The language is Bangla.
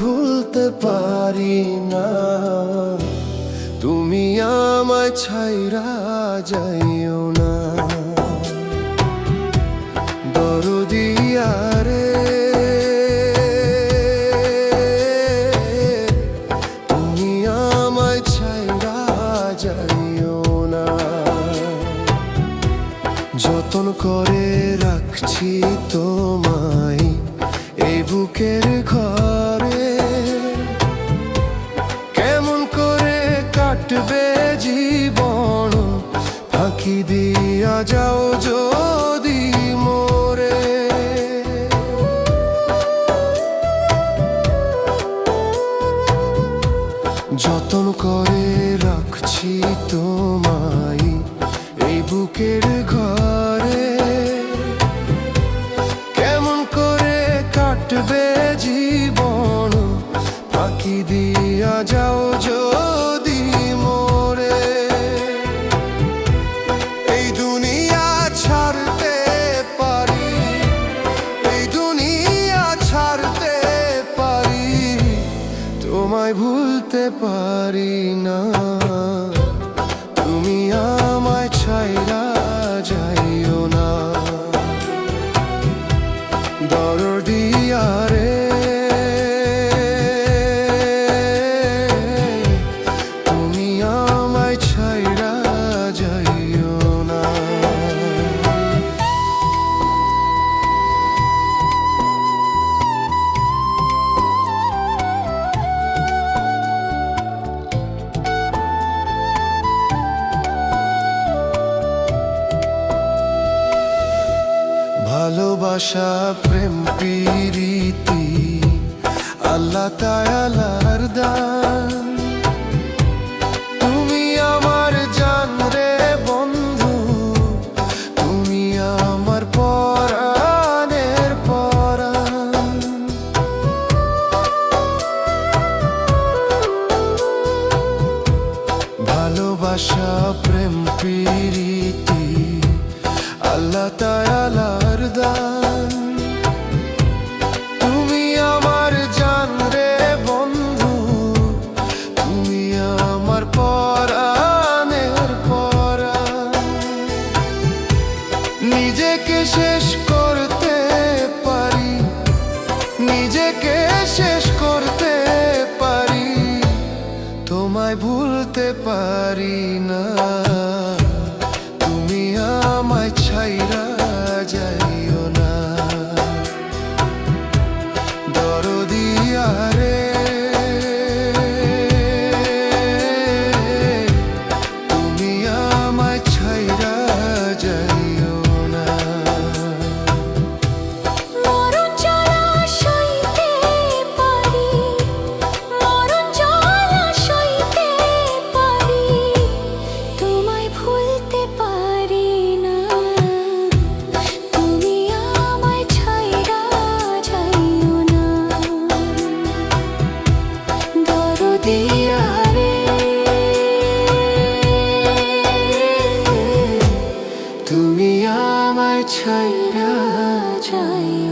ভুলতে পারি না। তুমি আমায় ছাইরা যাইও না। দরদিয়া রে তুমি আমায় ছাইরা যাইও না। যতন করে রাখছি তোমায়, এই বুকের ঘরে যাও যদি মোরে। যতন করে রাখছি তোমায় এই বুকের ঘরে। কেমন করে কাটবে জীবন ফাঁকি দিয়া যাও তোমায় ভুলতে পারি না। তুমি আমায় ছাইরা ভালোবাসা, প্রেম, প্রীতি, আল্লাহ তায়ালার দান। তুমি আমার জান রে বন্ধু, তুমি আমার পরাণের পরাণ। ভালোবাসা, প্রেম, প্রীতি, আল্লাহ তায়ালার নিজেকে শেষ করতে পারি তোমায় ভুলতে পারি তুমি আমায় ছাইরা যাইও। না